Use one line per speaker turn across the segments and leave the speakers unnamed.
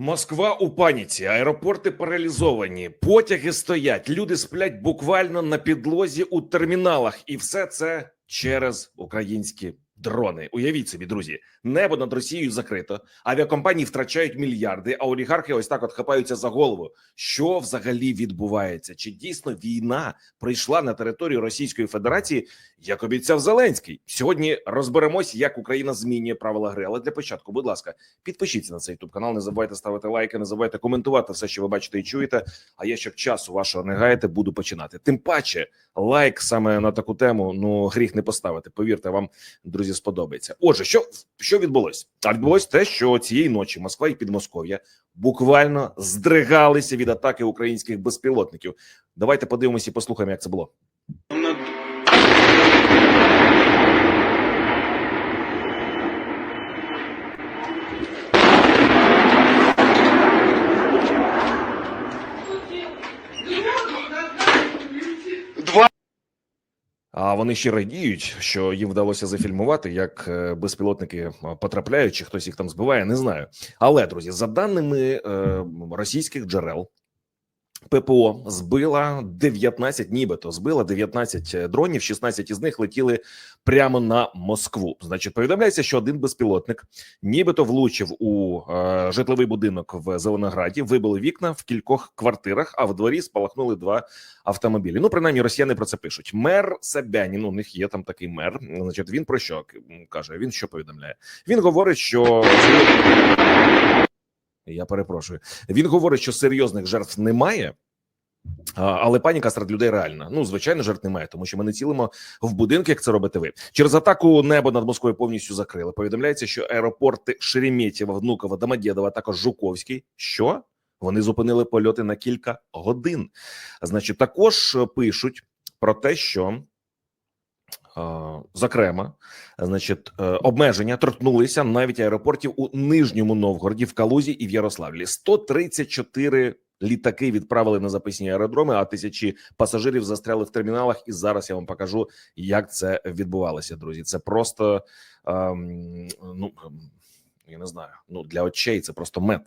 Москва у паніці, аеропорти паралізовані, потяги стоять, люди сплять буквально на підлозі у терміналах, і все це через українські дрони. Уявіть собі, друзі, небо над Росією закрито, авіакомпанії втрачають мільярди, а олігархи ось так от хапаються за голову. Що взагалі відбувається? Чи дійсно війна прийшла на територію Російської Федерації, як обіцяв Зеленський? Сьогодні розберемось, як Україна змінює правила гри. Але для початку, будь ласка, підпишіться на цей youtube канал. Не забувайте ставити лайки, не забувайте коментувати все, що ви бачите і чуєте. А я щоб часу вашого не гаяти, буду починати. Тим паче, лайк саме на таку тему. Ну гріх не поставити. Повірте, вам друзі сподобається. Отже, що що відбулось? А відбулось те, що цієї ночі Москва і Підмосков'я буквально здригалися від атаки українських безпілотників. Давайте подивимося і послухаємо, як це було. А вони ще радіють, що їм вдалося зафільмувати, як е, безпілотники е, потрапляють, чи хтось їх там збиває. Не знаю. Але друзі, за даними е, російських джерел, ППО збила 19, нібито збила 19 дронів. 16 із них летіли прямо на Москву. Значить, повідомляється, що один безпілотник нібито влучив у е, житловий будинок в Зеленограді, вибили вікна в кількох квартирах, а в дворі спалахнули два автомобілі. Ну, принаймні, росіяни про це пишуть. Мер Собянін, у них є там такий мер. Значить, він про що каже? Він що повідомляє? Він говорить, що я перепрошую. Він говорить, що серйозних жертв немає. Але паніка серед людей реальна. Ну звичайно, жертв немає, тому що ми не цілимо в будинки, як це робите ви. Через атаку небо над Москвою повністю закрили. Повідомляється, що аеропорти Шереметьєва, Внуково, Домодєдова, також Жуковський. Що вони зупинили польоти на кілька годин. Значить, також пишуть про те, що. Зокрема, значить, е, обмеження торкнулися навіть аеропортів у Нижньому Новгороді, в Калузі і в Ярославлі. 134 літаки відправили на записні аеродроми, а тисячі пасажирів застряли в терміналах. І зараз я вам покажу, як це відбувалося. Друзі, це просто ем, ну. Я не знаю, ну для очей це просто мед.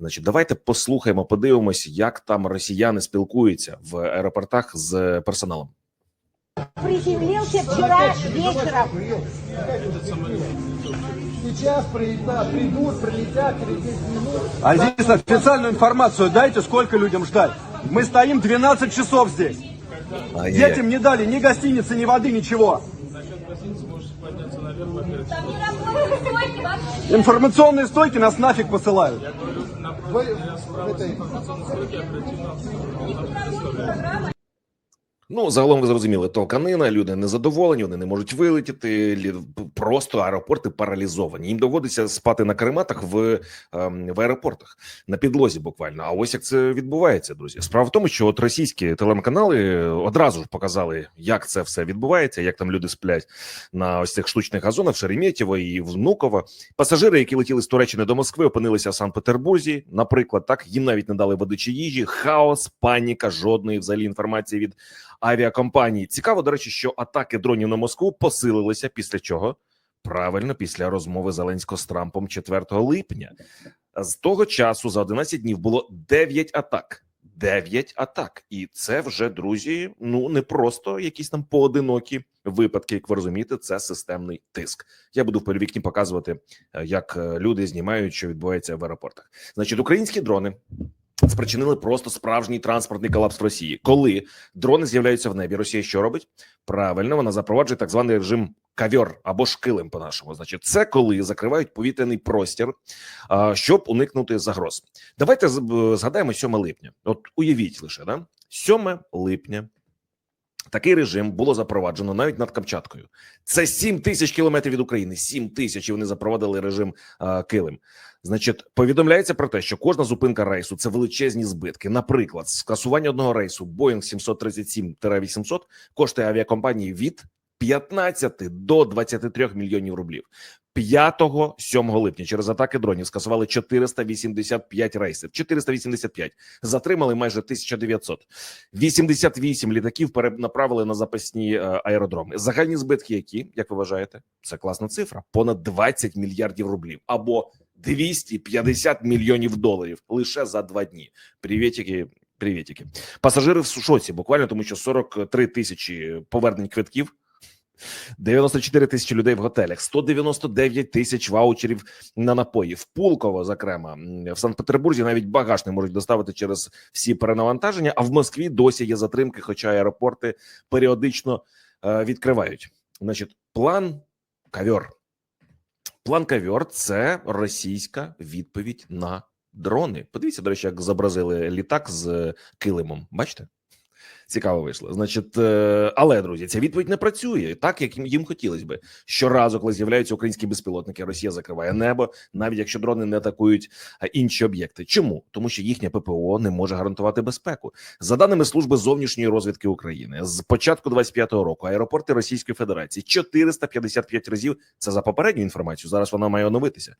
Значить, давайте послухаємо, подивимось, як там росіяни спілкуються в аеропортах з персоналом.
Приземлился вчера вечером.
Сейчас прилетят, придут, прилетят через 10 минут.
А здесь официальную информацию дайте, сколько людям ждать. Мы стоим 12 часов здесь. Детям не дали ни гостиницы, ни воды, ничего. Информационные стойки нас нафиг посылают.
Вы.
Ну, загалом ви зрозуміли, толканина, люди незадоволені, вони не можуть вилетіти. Просто аеропорти паралізовані. Їм доводиться спати на карематах в, ем, в аеропортах на підлозі, буквально. А ось як це відбувається, друзі. Справа в тому, що от російські телемканали одразу ж показали, як це все відбувається, як там люди сплять на ось цих штучних газонах в Шереметьєво і Внуково. Пасажири, які летіли з Туреччини до Москви, опинилися в Санкт-Петербурзі. Наприклад, так їм навіть не дали води чи їжі, хаос, паніка, жодної взагалі інформації від авіакомпаній. Цікаво, до речі, що атаки дронів на Москву посилилися після чого? Правильно, після розмови Зеленського з Трампом 4 липня. З того часу за 11 днів було 9 атак. 9 атак, і це вже друзі. Ну не просто якісь там поодинокі випадки. Як ви розумієте, це системний тиск. Я буду в перевікні показувати, е, як е, люди знімають, що відбувається в аеропортах. Значить, українські дрони спричинили просто справжній транспортний колапс в Росії. Коли дрони з'являються в небі, Росія що робить? Правильно, вона запроваджує так званий режим кавьор або шкилем. По нашому, значить, це коли закривають повітряний простір, щоб уникнути загроз. Давайте згадаємо 7 липня. От уявіть лише да 7 липня. Такий режим було запроваджено навіть над Камчаткою. Це 7 тисяч кілометрів від України. 7 тисяч і вони запровадили режим а, килим. Значить, повідомляється про те, що кожна зупинка рейсу це величезні збитки. Наприклад, скасування одного рейсу Boeing 737-800 коштує авіакомпанії від 15 до 23 мільйонів рублів. 5-7 липня через атаки дронів скасували 485 рейсів. 485. Затримали майже 1900. 88 літаків перенаправили на запасні е, аеродроми. Загальні збитки, які як ви вважаєте, це класна цифра. Понад 20 мільярдів рублів або 250 мільйонів доларів лише за два дні. Привітики, привітики. Пасажири в шоці буквально, тому що 43 тисячі повернень квитків. 94 тисячі людей в готелях, 199 тисяч ваучерів на напої. В Пулково, зокрема, в Санкт-Петербурзі навіть багаж не можуть доставити через всі перенавантаження. А в Москві досі є затримки, хоча аеропорти періодично е, відкривають. Значить, план кавьор. План кавьор це російська відповідь на дрони. Подивіться, до речі, як зобразили літак з килимом. Бачите? Цікаво вийшло. Значить, е, але друзі, ця відповідь не працює так, як їм- хотілося би. Щоразу, коли з'являються українські безпілотники, Росія закриває небо, навіть якщо дрони не атакують а, інші об'єкти. Чому? Тому що їхнє ППО не може гарантувати безпеку. За даними служби зовнішньої розвідки України, з початку 25-го року аеропорти Російської Федерації 455 разів. Це за попередню інформацію. Зараз вона має оновитися.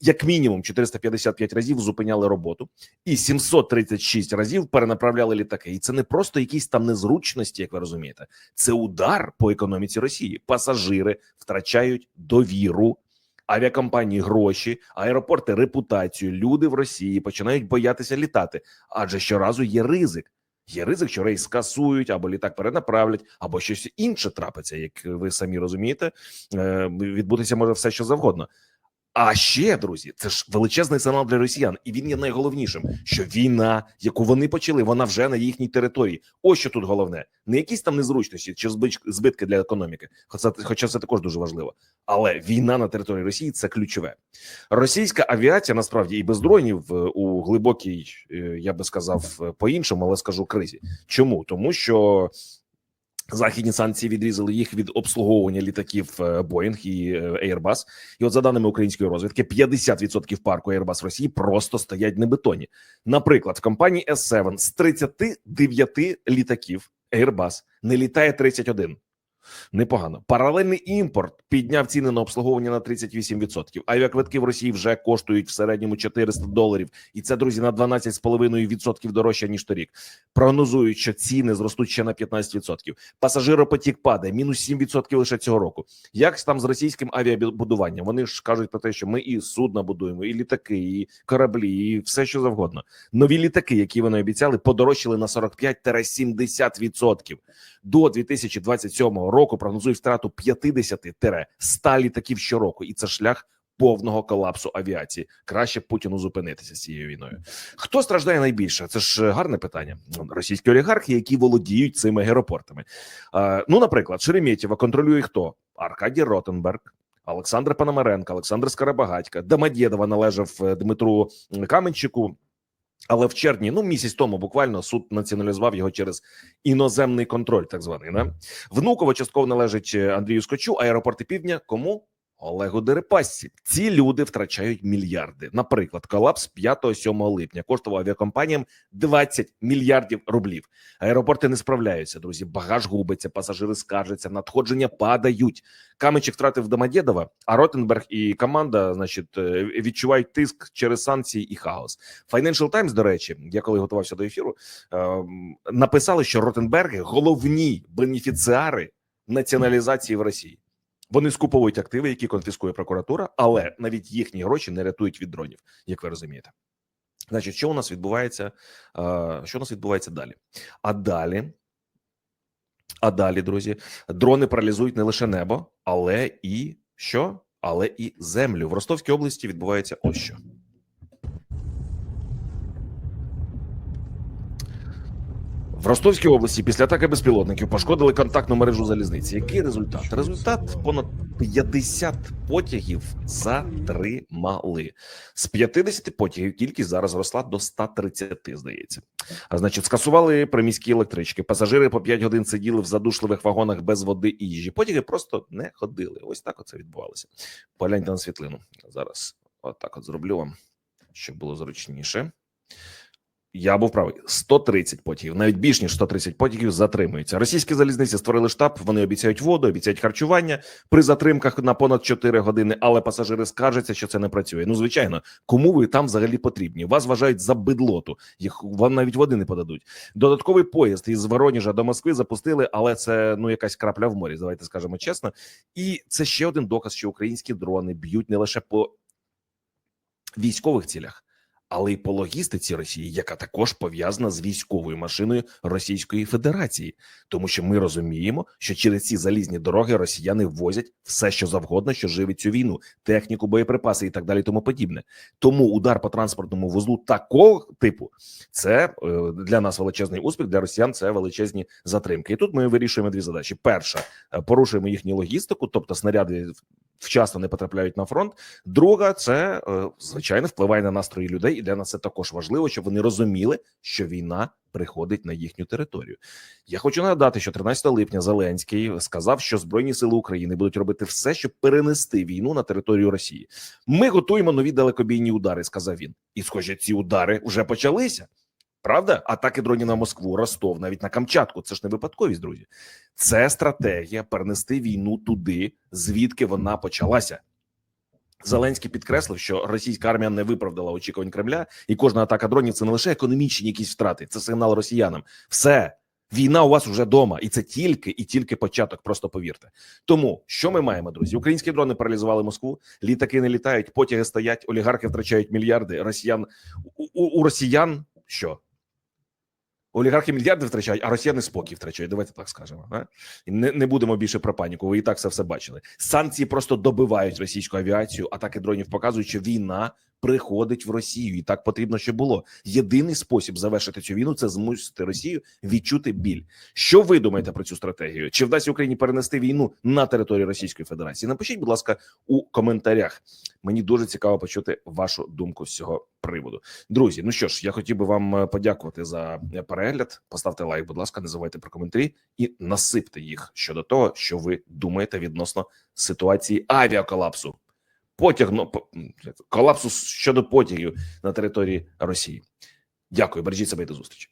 Як мінімум 455 разів зупиняли роботу, і 736 разів перенаправляли літаки. І це не просто якісь там незручності, як ви розумієте. Це удар по економіці Росії. Пасажири втрачають довіру. Авіакомпанії гроші, аеропорти репутацію. Люди в Росії починають боятися літати, адже щоразу є ризик. Є ризик, що рейс скасують або літак перенаправлять, або щось інше трапиться. Як ви самі розумієте, е, відбутися може все, що завгодно. А ще, друзі, це ж величезний сигнал для росіян, і він є найголовнішим, що війна, яку вони почали, вона вже на їхній території. Ось що тут головне: не якісь там незручності чи збитки для економіки, хоча хоча це також дуже важливо. Але війна на території Росії це ключове. Російська авіація насправді і без дронів е, у глибокій, е, я би сказав, е, по-іншому, але скажу кризі. Чому? Тому що західні санкції відрізали їх від обслуговування літаків е, Боїнг і е, Airbus. І от за даними української розвідки, 50% парку Airbus Росії просто стоять на бетоні. Наприклад, в компанії S7 з 39 літаків Airbus не літає 31. Непогано. Паралельний імпорт підняв ціни на обслуговування на 38%. Авіаквитки в Росії вже коштують в середньому 400 доларів, і це друзі на 12,5% дорожче ніж торік. Прогнозують, що ціни зростуть ще на 15%. Пасажиропотік падає мінус 7% лише цього року. Як там з російським авіабудуванням? Вони ж кажуть про те, що ми і судна будуємо, і літаки, і кораблі, і все що завгодно. Нові літаки, які вони обіцяли, подорожчали на 45-70%. До 2027 року прогнозують втрату 50-100 літаків щороку, і це шлях повного колапсу авіації. Краще Путіну зупинитися з цією війною. Хто страждає найбільше? Це ж гарне питання. Російські олігархи, які володіють цими аеропортами. Е, ну, наприклад, Шереметьєва контролює хто? Аркадій Ротенберг. Олександр Пономаренко, Олександр Скарабагатька, Домодєдова належав е, Дмитру Каменчику. Але в червні, ну місяць тому, буквально суд націоналізував його через іноземний контроль, так званий. Не? Внуково частково належить е, Андрію Скочу, аеропорти Півдня. Кому? Олегу Дерипасці. Ці люди втрачають мільярди. Наприклад, колапс 5-7 липня коштував авіакомпаніям 20 мільярдів рублів. Аеропорти не справляються, друзі. Багаж губиться, пасажири скаржаться, надходження падають. Каменчик втратив Домодєдова, а Ротенберг і команда, значить, е, відчувають тиск через санкції і хаос. Financial Times, до речі, я коли готувався до ефіру, ем, написали, що Ротенберги головні бенефіціари націоналізації в Росії. Вони скуповують активи, які конфіскує прокуратура, але навіть їхні гроші не рятують від дронів, як ви розумієте. Значить, що у нас відбувається? Що у нас відбувається далі? А далі, а далі, друзі, дрони паралізують не лише небо, але і що? Але і землю. В Ростовській області відбувається ось що. Ростовській області після атаки безпілотників пошкодили контактну мережу залізниці. Який результат? Результат понад 50 потягів затримали. З 50 потягів кількість зараз зросла до 130, здається. А значить, скасували приміські електрички. Пасажири по 5 годин сиділи в задушливих вагонах без води і їжі. Потяги просто не ходили. Ось так оце відбувалося. Погляньте на світлину. Зараз отак от зроблю вам, щоб було зручніше. Я був правий 130 потягів, навіть більш ніж 130 потягів затримуються. Російські залізниці створили штаб. Вони обіцяють воду, обіцяють харчування при затримках на понад 4 години. Але пасажири скаржаться, що це не працює. Ну звичайно, кому ви там взагалі потрібні? Вас вважають за бидлоту. Їх вам навіть води не подадуть. Додатковий поїзд із Воронежа до Москви запустили, але це ну якась крапля в морі. Давайте скажемо чесно. І це ще один доказ, що українські дрони б'ють не лише по військових цілях, але й по логістиці Росії, яка також пов'язана з військовою машиною Російської Федерації, тому що ми розуміємо, що через ці залізні дороги росіяни возять все, що завгодно, що живить цю війну, техніку, боєприпаси і так далі, тому подібне. Тому удар по транспортному вузлу такого типу це е, для нас величезний успіх, для росіян це величезні затримки. І тут ми вирішуємо дві задачі: перша е, порушуємо їхню логістику, тобто снаряди вчасно не потрапляють на фронт. Друга, це е, звичайно впливає на настрої людей, і для нас це також важливо, щоб вони розуміли, що війна приходить на їхню територію. Я хочу нагадати, що 13 липня Зеленський сказав, що збройні сили України будуть робити все, щоб перенести війну на територію Росії. Ми готуємо нові далекобійні удари, сказав він. І схоже, ці удари вже почалися. Правда, атаки дронів на Москву, Ростов, навіть на Камчатку. Це ж не випадковість, друзі. Це стратегія перенести війну туди, звідки вона почалася. Зеленський підкреслив, що російська армія не виправдала очікувань Кремля, і кожна атака дронів це не лише економічні якісь втрати, це сигнал росіянам. Все війна у вас вже вдома, і це тільки і тільки початок. Просто повірте. Тому що ми маємо, друзі? Українські дрони паралізували Москву, літаки не літають, потяги стоять, олігархи втрачають мільярди. Росіян у, у, у росіян що? Олігархи мільярди втрачають, а росіяни спокій втрачають. Давайте так скажемо. Не, не будемо більше про паніку. Ви і так це все бачили. Санкції просто добивають російську авіацію. Атаки дронів показують, що війна приходить в Росію, і так потрібно, щоб було. Єдиний спосіб завершити цю війну це змусити Росію відчути біль. Що ви думаєте про цю стратегію? Чи вдасться Україні перенести війну на територію Російської Федерації? Напишіть, будь ласка, у коментарях. Мені дуже цікаво почути вашу думку з цього приводу. Друзі, ну що ж, я хотів би вам е, подякувати за е, перегляд. Поставте лайк, будь ласка, не забувайте про коментарі і насипте їх щодо того, що ви думаєте відносно ситуації авіаколапсу потягну колапсу щодо потягів на території Росії. Дякую, бережіть себе і до зустрічі.